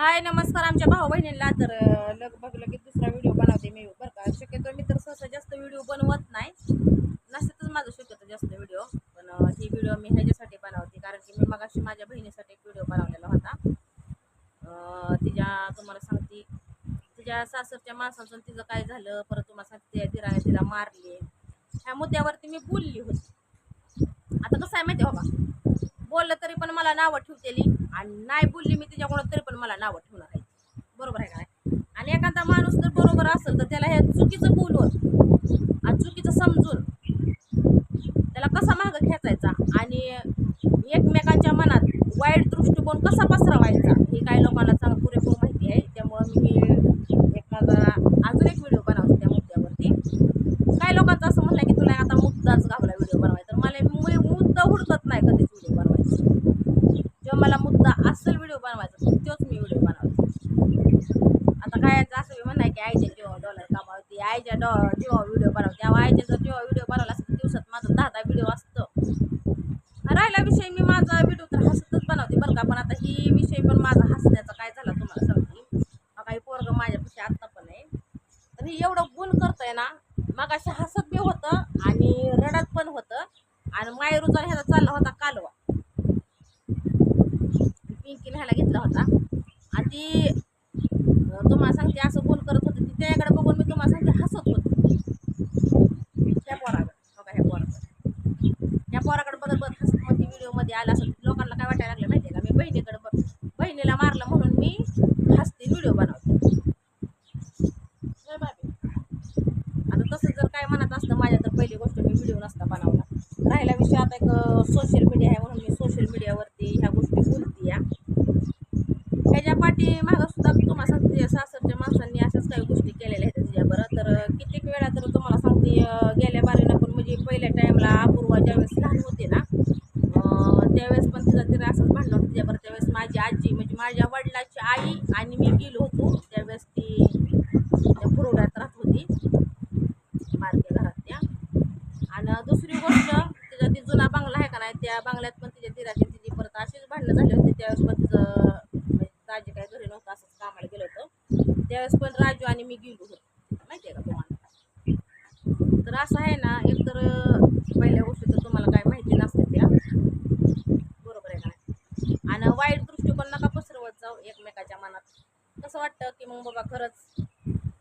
हाय नमस्कार आमच्या भाऊ बहिणींना. तर लगभग लगेच दुसरा व्हिडिओ बनवते मी. बरं का शक्यतो मी तर सहसा जास्त व्हिडिओ बनवत नाही. नसतच माझं शक्यतो जास्त व्हिडिओ पण ही व्हिडिओ मी ह्याच्यासाठी बनवते. कारण की मी मगाशी माझ्या बहिणीसाठी एक व्हिडिओ बनवलेला होता. तिच्या तुम्हाला सांगते तिच्या सासरच्या माणसाचं तिचं काय झालं परत तुम्हाला सांगते तिच्या तिला मारले. ह्या मुद्द्यावरती मी बोलली होती. आता कसं आहे माहिती आहे बाबा? बोललं तरी पण मला नावं ठेवतेली. आणि नाही बोलली मी तिच्याकडून तरी पण मला नावं ठेवणार आहे बरोबर आहे का नाही? आणि एखादा माणूस जर बरोबर असेल तर त्याला हे चुकीचं बोलून आणि चुकीचं समजून त्याला कसा मागं खेचायचा? आणि एकमेकांच्या मनात वाईट दृष्टिकोन कसा पसरवायचा? हे काही लोकांना चांगलं पुरेपूर माहिती आहे. त्यामुळं मी एक माझा अजून एक व्हिडिओ बनवते त्या मुद्द्यावरती. काही लोकांचं असं म्हणलं की तुला आता मुद्दाच घावला व्हिडिओ बनवायचा. तर मला मुद्दा हुडकत नाही कधीच व्हिडिओ बनवायचा. जेव्हा असेल व्हिडिओ बनवायचा तोच मी व्हिडिओ बनवायचा आता काय असं बी म्हणणं की आईच्या जेव्हा डॉलर कमावते आईच्या डॉ जेव्हा व्हिडिओ बनवते. तेव्हा आईच्या जर जेव्हा व्हिडिओ बनवला असतो दिवसात माझा दहा दहा व्हिडिओ असतो. राहिला विषय मी माझा व्हिडिओ तर हसतच बनवते बरं का. पण आता ही विषय पण माझा हसण्याचा काय झाला तुम्हाला सांगते. काही पोरग माझ्यापाशी आत्ता पण आहे. तर हे एवढं गुण करतंय ना मग असे हसत बी होतं आणि रडत पण होतं आणि मायरूचा ह्याचा चालला होता कालवा पिंकी न्यायला घेतला होता आणि ती अं, तुम्हाला सांगते असं गुण करत होती ती त्याकडे बघून मी हसत होते. त्या पोराकडे. बघा हो ह्या पोराकडे. त्या पोराकडे बघत बघत हसत मग ती व्हिडिओमध्ये आला असं. लोकांना काय वाटायला लागलं माहिती आहे का? मी बहिणीकडे बघ. बहिणीला मारलं म्हणून मी हसते व्हिडिओ बनवते. आता तसं जर काय म्हणत असतं माझ्या तर पहिली गोष्ट मी व्हिडिओ नसता बनवला राहिला विषय आता एक सोशल मीडिया आहे म्हणून मी सोशल मीडियावरती ह्या गोष्टी बोलते या ह्याच्या पाठी मागं सुद्धा तुम्हाला सांगते तिच्या सासरच्या माणसांनी अशाच काही गोष्टी केलेल्या आहेत तिच्याबरोबर तर कित्येक वेळा तर तुम्हाला सांगते अं, गेल्या बारीनं पण म्हणजे पहिल्या टाईमला अपूर्वा ज्यावेळेस लहान होते ना अं, त्यावेळेस पण तिचा तिला असंच भांडण होतं तिच्याबरोबर त्यावेळेस माझी आजी म्हणजे माझ्या वडिलाची आई आणि मी गेलो होतो. त्यावेळेस ती त्या फुरवड्यात राहत होती मार्गे घरात त्या. आणि दुसरी गोष्ट तिचा ती जुना बंगला आहे का नाही त्या बंगल्यात पण तिच्या तिराची तिची परत अशीच भांडणं झाली होती. त्यावेळेस पण तिचं म्हणजे काय घरी नव्हतं असंच कामाला गेलं होतं. त्यावेळेस पण राजू आणि मी गेलो होतो. माहिती आहे का तुम्हाला? तर असं आहे ना एकतर पहिल्या गोष्टी तर तुम्हाला काय माहिती नसते त्या बरोबर आहे का नाही आणि वाईट दृष्टिकोन नका पसरवत जाऊ एकमेकाच्या मनात. कसं वाटतं की मग बाबा खरंच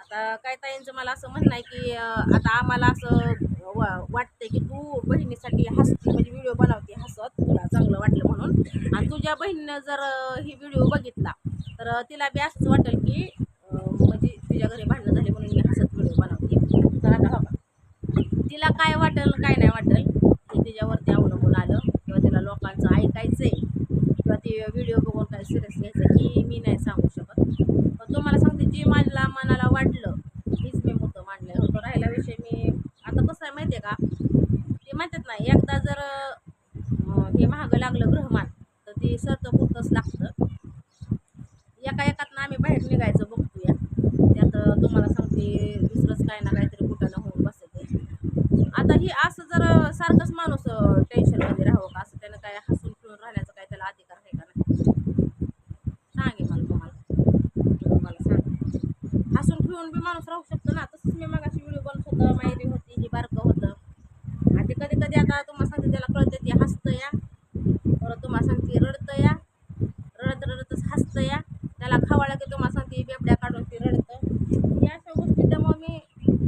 आता काय ताईंचं मला असं म्हणणं आहे की आता आम्हाला असं वा वाटतंय की तू बहिणीसाठी हसती म्हणजे व्हिडिओ बनवते हसत तुला चांगलं वाटलं म्हणून. आणि तुझ्या बहिणीनं जर ही व्हिडिओ बघितला तर तिला बी असंच वाटेल की म्हणजे तुझ्या घरी भांडणं झाली म्हणून मी हसत व्हिडिओ बनवते. तर आता बघा. तिला काय वाटेल काय नाही वाटेल हे तिच्यावरती अवलंबून आलं. किंवा तिला लोकांचं ऐकायचंय. ते व्हिडिओ बघून काय सिरियस घ्यायचं की मी नाही सांगू शकत. पण तुम्हाला सांगते जी माझ्या मनाला वाटलं मीच मी मुद्दा मांडलं होतो राहिला विषय मी आता कसं आहे माहिती आहे का? ते म्हणतात ना एकदा जर हे महागं लागलं ग्रहमान तर ते सर्द पुरतंच लागतं. एका एकातनं आम्ही बाहेर निघायचं बघतोया. त्यात तुम्हाला सांगते दुसरंच काय ना काहीतरी कुठं होऊन बसते आता ही असं जर सारखंच माणूस टेन्शन राहावं का असं त्यानं काय हसून खेळून राहण्याचा काय त्याला अधिकार आहे का नाही सांगे मला तुम्हाला तुम्हाला सांग हसून खेळून बी माणूस राहू शकतो ना. तसंच मी मगाशी व्हिडिओ बनत होतं मायरी होती ही बारकं होतं. आणि ते कधी कधी आता तुम्हाला सांगते त्याला कळतं ते हसतं या परत तुम्हाला सांगते रडतं या रडत रडतच हसतं या त्याला खावाळं की तुम्हाला सांगते बेबड्या काढून ते रडतं या अशा गोष्टी त्यामुळे मी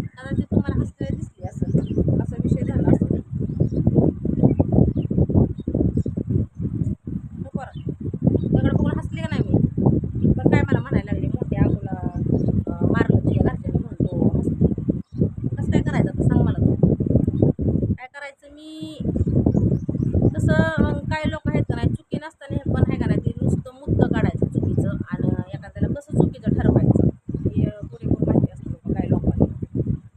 कदाचित तुम्हाला हसलेली दिसली असं असा विषय झाला असं नको रे. दगड बघून हसले का नाही मी पण काय मला म्हणायला लागले मोठ्या आगोला अं, मारलं तुझ्या घरच्यांनी म्हणून तो हसते कसं काय करायचं आता सांग मला तू काय करायचं मी तसं काही लोक आहेत का नाही चुकी नसताना हे पण आहे का नाही ते नुसतं मुद्द काढायचं चुकीचं आणि एखाद्याला कसं चुकीचं ठरवायचं हे पुरेपूर माहिती असतं बाबा काही लोकांना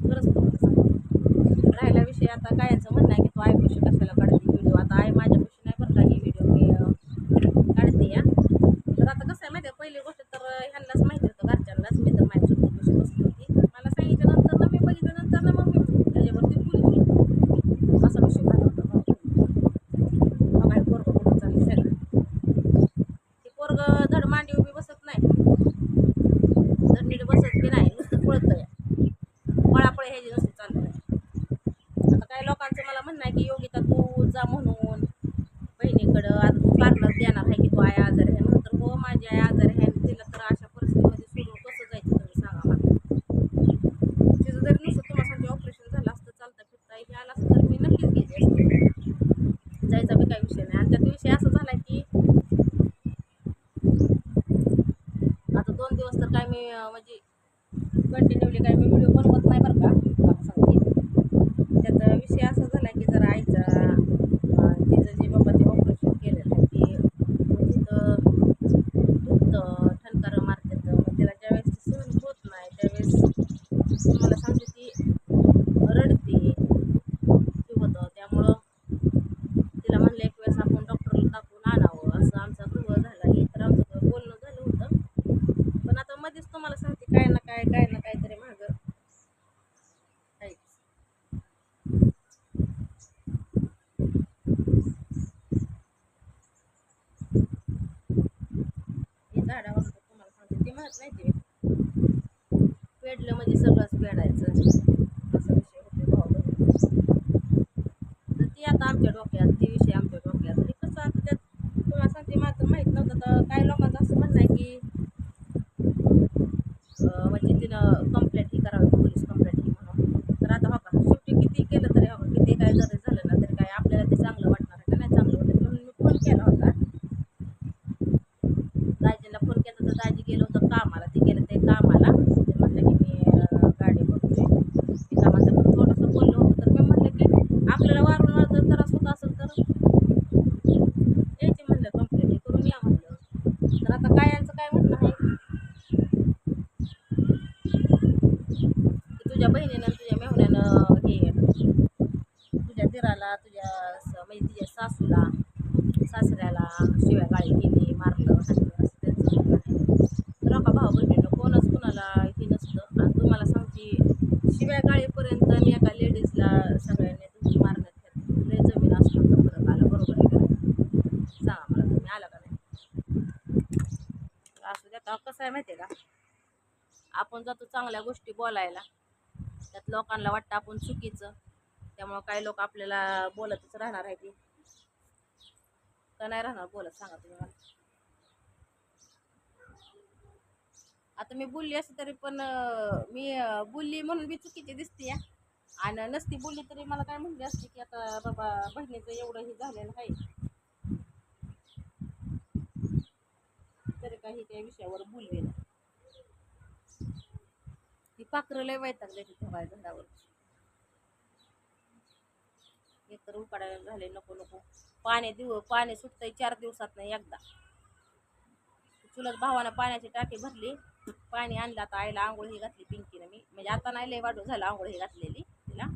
खरंच तुम्हाला सांगते राहिला विषय आता काय याचं म्हणणं आहे की तू आईपाशी कशाला काढते व्हिडिओ आता आई माझ्यापाशी नाही बरं का ही व्हिडिओ मी अं, काढते या तर आता कसं आहे माहिती आहे पहिली गोष्ट तर ह्यांनाच माहिती होतं घरच्यांनाच मी तर माझ्या चुकीपाशी बसली होती मला सांगितल्यानंतर ना मी बघितल्यानंतर ना मग मी त्याच्यावरती बोलली असा विषय झाला होता बघा हे पोरगं कुठं चाललं ते पोरगं धड मांडी उभी बसत नाही आहे आजारी आहे आणि तिला तर अशा परिस्थितीमध्ये सोडून कसं जायचं तुम्ही सांगा मला तिचं जरी नुसतं तुम्हाला सांगते ऑपरेशन झालं असतं चालता फिरता हे आलं असतं तर मी नक्कीच गेली असते जायचा बी काही विषय नाही आणि त्यात विषय असा झाला की आता दोन दिवस तर काय मी अं, म्हणजे कंटिन्युअली काय मी व्हिडिओ बनवत नाही बरं का तुम्हाला सांगते त्यात विषय असा झाला की जरा आईचा अं, तिचं जे बाबा ते ऑपरेशन केलेलं आहे ते तिथं दुखतं ठणकारा मारतात मग तिला ज्यावेळेस ते सहन होत नाही त्यावेळेस तुम्हाला सांगते ती रडते हे होतं त्यामुळं तिला म्हणलं एक वेळेस आपण डॉक्टरला दाखवून आणावं असं आमचा गृह झाला हे तर आमचं बोलणं झालं होतं पण आता मध्येच तुम्हाला सांगते काय ना काय काय ना काहीतरी मागं आहेच. हे झाडावर तुम्हाला सांगते नाही ते. पेडलं म्हणजे सगळंच पेडायचं असा विषय होते भाऊ तर ती आता आमच्या डोक्यात ते विषय आमच्या डोक्यात आणि कसं आता त्यात तुम्हाला सांगते मला तर माहीत नव्हतं तर काही लोकांचं असं म्हणणं आहे की अं, म्हणजे तिनं कंप्लेंट ही करावी पोलीस कंप्लेंट ही म्हणून तर आता हो का शेवटी किती केलं तरी हो का किती काय जरी झालं ना तरी काय आपल्याला ते चांगलं वाटणार आहे का नाही चांगलं वाटत म्हणून मी फोन केला होता दाजीला फोन केला तर दाजी गेलं होतं कामाला ते गेलं ते कामाला ते म्हणलं की मी अं, गाडी बघतोय मी कामाचं पण थोडंसं बोललो होतं तर मी म्हणलं की आपल्याला वारंवार जर त्रास होत असेल तर यायची म्हणलं कंप्लेंट हे करून या म्हणलं तर आता काय यांचं काय म्हणणं आहे की तुझ्या बहिणीनं आणि तुझ्या मेहुण्यानं हे तुझ्या दिराला तुझ्या स- म्हणजे तुझ्या सासूला सासऱ्याला शिव्या गाळी केली मारलं हाणलं असं त्यांचं तर आका भाऊ बहिणीनं कोणच कुणाला हे नसतं. आणि तुम्हाला सांगते शिव्या गाळीपर्यंत मी एका लेडीजला सगळ्यांनी दुसरी मारण्यात लय जमीन असतं फरक आला बरोबर आहे का सांगा मला तुम्ही आला का नाही? असू द्या कसं आहे माहिती आहे का? आपण जातो चांगल्या गोष्टी बोलायला. त्यात लोकांना वाटतं आपण चुकीचं. त्यामुळं काही लोक आपल्याला बोलतच राहणार आहे ते. का नाही राहणार? बोलत सांगा तुम्ही मला. आता मी बोलली असं तरी पण मी बोलली म्हणून मी चुकीची दिसते या आणि नसती बोलली तरी मला काय म्हणली असते की आता बाबा बहिणीचं एवढं हे झालेलं आहे. तरी काही त्या विषयावर बोलली ना ती पाखरं लय वैतागले तिथे बाय झाडावर हे तर उकाडायला झाले नको नको. पाणी दिव पाणी सुटतंय चार दिवसात नाही एकदा. चुलत भावानं पाण्याची टाकी भरली पाणी आणलं. आता आईला आंघोळ ही घातली पिंकीनं मी. म्हणजे आता नाही लय वाढू झालं आंघोळ ही घातलेली तिला.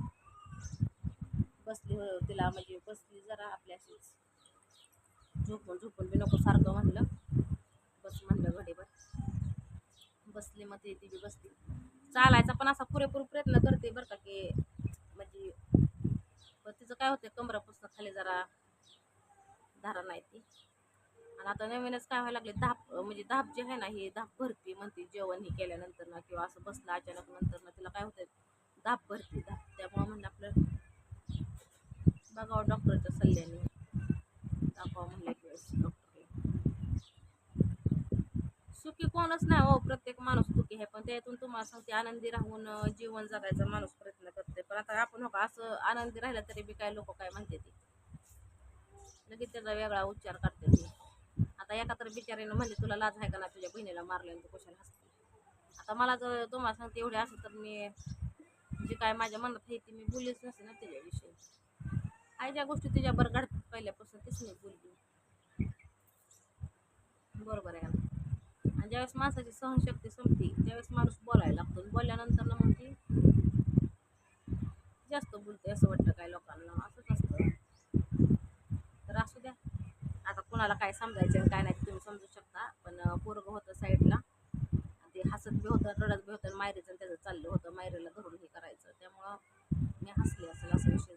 बसली तिला म्हणजे बसली जरा आपल्याशीच. झोपून झोपून बी नको सारखं म्हणलं. बस म्हणलं घडीभर. बसली मग ती बी बसली. चालायचा पण असा पुरेपूर प्रयत्न करते बरं का की तिचं काय होतं कमरापासून खाली जरा धारा नाही ती. आणि आता नवीनच काय व्हायला लागले धाप म्हणजे धाप जे आहे ना ही धाप भरती म्हणते जेवण हे केल्यानंतर ना किंवा असं बसलं अचानक नंतर ना तिला काय होतं धाप भरती धाप. त्यामुळं म्हणलं आपलं बघावं डॉक्टरच्या सल्ल्याने. दाखवा म्हणलं की डॉक्टर सुखी कोणच नाही हो प्रत्येक माणूस सुखी आहे पण त्यातून तुम्हाला सांगते आनंदी राहून जीवन जगायचा माणूस प्रयत्न करतो. पण आता आपण हो का असं आनंदी राहिलं तरी बी काय लोक काय म्हणते ते. लगेच त्याचा वेगळा उच्चार करते ते. आता एका तर बिचारीनं म्हणजे तुला लाज आहे का ना तुझ्या बहिणीला मारलं तू कशाला हसते आता मला जर तुम्हाला सांगते एवढे असं तर मी जे काय माझ्या मनात आहे ते मी बोललीच नसते ना त्याच्याविषयी. आई ज्या गोष्टी तुझ्या बरं घडतात पहिल्यापासून तीच मी बोलली. बरोबर आहे आणि ज्यावेळेस माणसाची सहनशक्ती संपते त्यावेळेस माणूस बोलायला लागतो. बोलल्यानंतर ना मग ती जास्त बोलते असं वाटतं काय लोकांना. असंच असतं. तर असू द्या. आता कुणाला काय समजायचं आणि काय नाही तुम्ही समजू शकता. पण पोरग पोरगं होतं साईडला. ते हसत बी होतं रडत बी होतं मायरेचं आणि त्याचं चाललं होतं. मायरीला धरून हे करायचं. त्यामुळं मी हसले असेल असं विषय